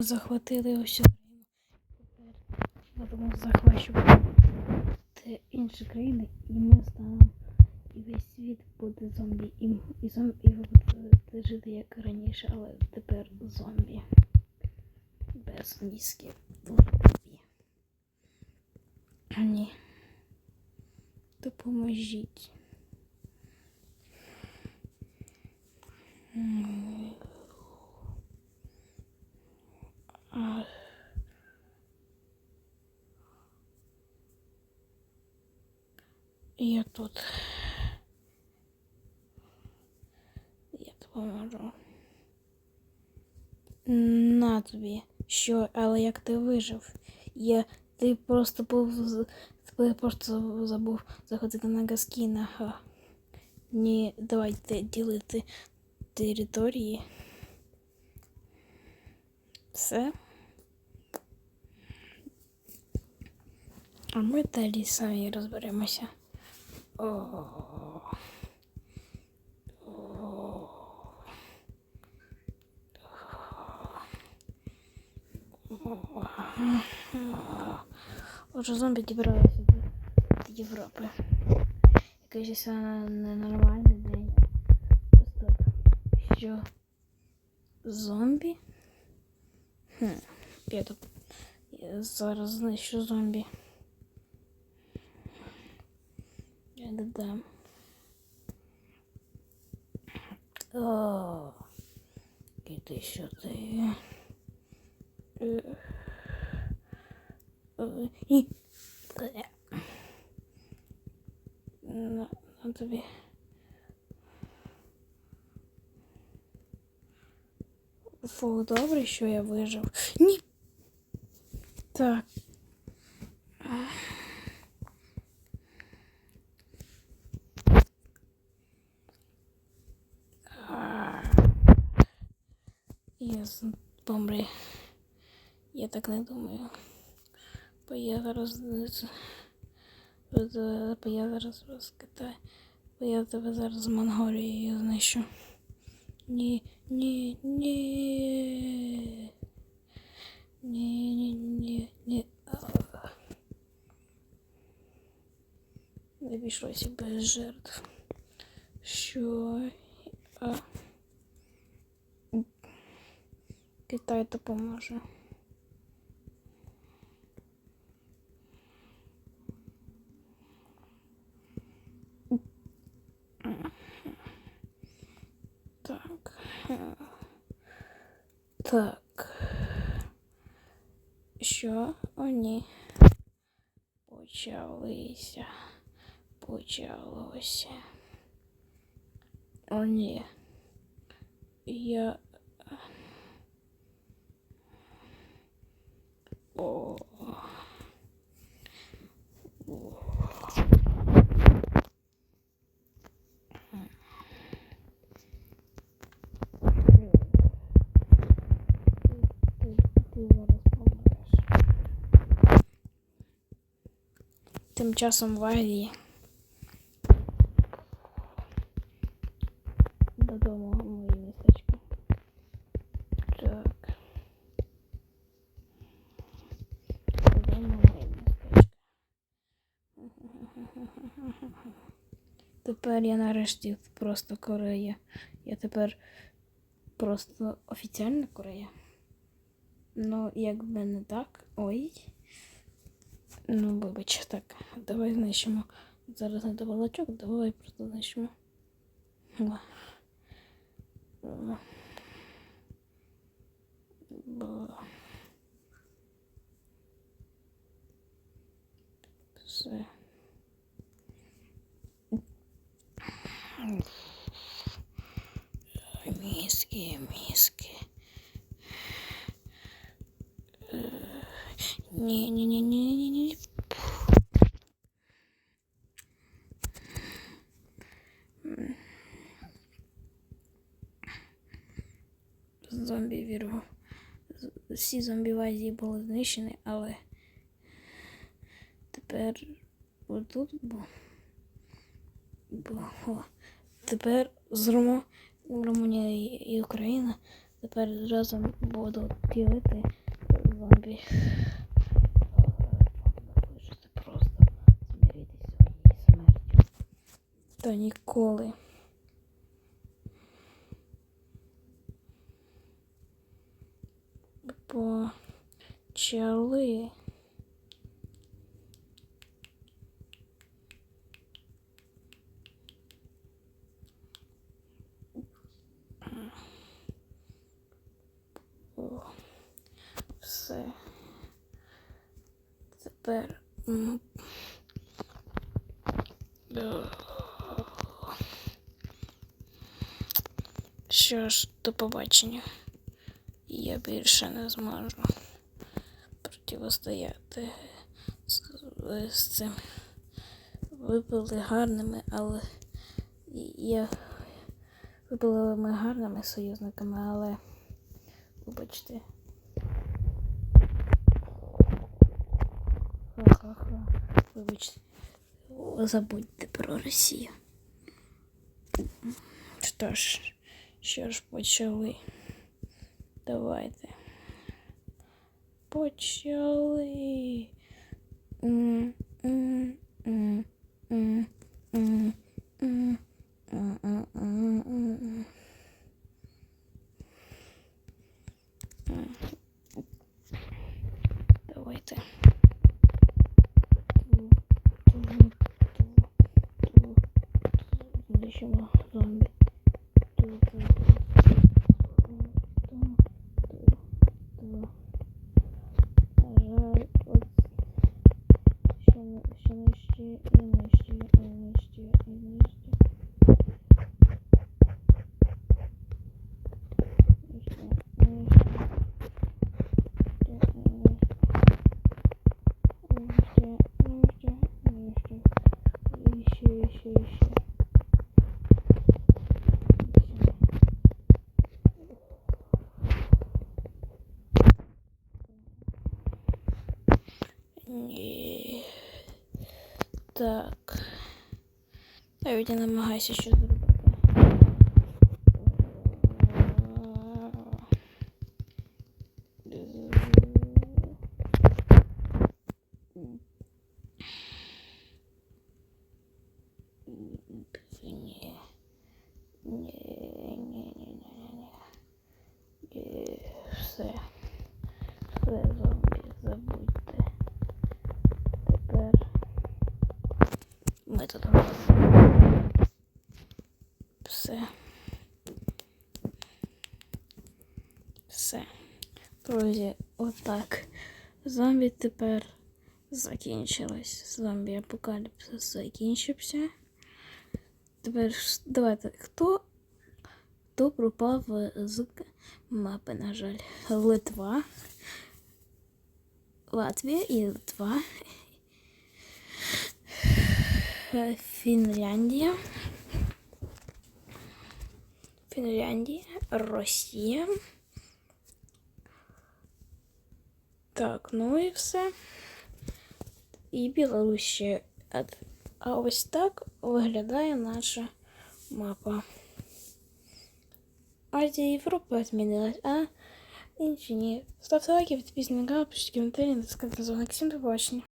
захватили усю країну. Тепер будемо захвачувати інші країни, і ми станемо, і весь світ буде зомбі. І, і зомбі і жити як раніше, але тепер зомбі. Без мізки. Зомбі. Ні. Допоможіть. М. Я тут. Я допоможу. На тобі. Що, але як ти вижив? Я. Ти просто був. Ти просто забув заходити на Гаскіна. Ха. Ні, давайте ділити території. Все. А ми далі самі розберемося. Отже, зомбі дібралися до Європи. Якийсь ненормальний день. Стоп. Що? Зомбі? Хм. Я тут зараз знищу зомбі. Я додам. О, іди сюди. Е, е, І. Е. На, на тобі. Фу, добре, що я вижив. Ні. Так. Я з- Я так не думаю. Бо я зараз бо я зараз розкидаю. Бо я тебе зараз з Монголією знищу. Ні, ні, ні. Ні, ні, ні, ні. Не обійшлося без жертв. Що? А. Китай допоможе. Так. Так. Що? О, ні. Почалися. Почалося. О, ні. Я. О. Тим часом в. Тепер я нарешті просто Корея. Я тепер просто офіційна Корея. Ну, якби не так. Ой. Ну, вибач, так. Давай знищимо. Зараз не до балачок, давай просто знищимо. Все. Мізки. Ні. Зомбі вірву. Всі зомбі в Азії були знищені, але тепер отут бо. Бо о, тепер з Руму... Румунія і Україна тепер разом будуть ділити зомбі. Вижити просто зміритися своєю смертю. Та ніколи. Почали. О, все. Тепер. Що ж, до побачення. Я більше не зможу противостояти з, з цим. Ви були гарними, але я ви були ми гарними союзниками, але вибачте. Вибачте. Забудьте про Росію. Що ж, що ж почали? Давайте. Почали. М, kardeşim ah zombi. Dur dur dur. Ні. Так. Навіть я намагаюся щось зробити. Ні. Ні, ні, ні, ні, ні, ні. Ні, Все. Все, Разом. Все. Все. Друзі, отак. Зомбі тепер закінчилось. Зомбі апокаліпсис закінчився. Тепер давайте. Хто? Хто пропав з мапи, на жаль? Литва. Латвія і Литва. Е, Фінляндія. Фінляндія, Росія. Так, ну і все. І Білорусь ще. А- А ось так виглядає наша мапа. Азія Європа змінилась, а інші ні. Ставте лайки, підписуйтесь на канал, пишіть коментарі, натискайте на дзвоник. Всім до побачення.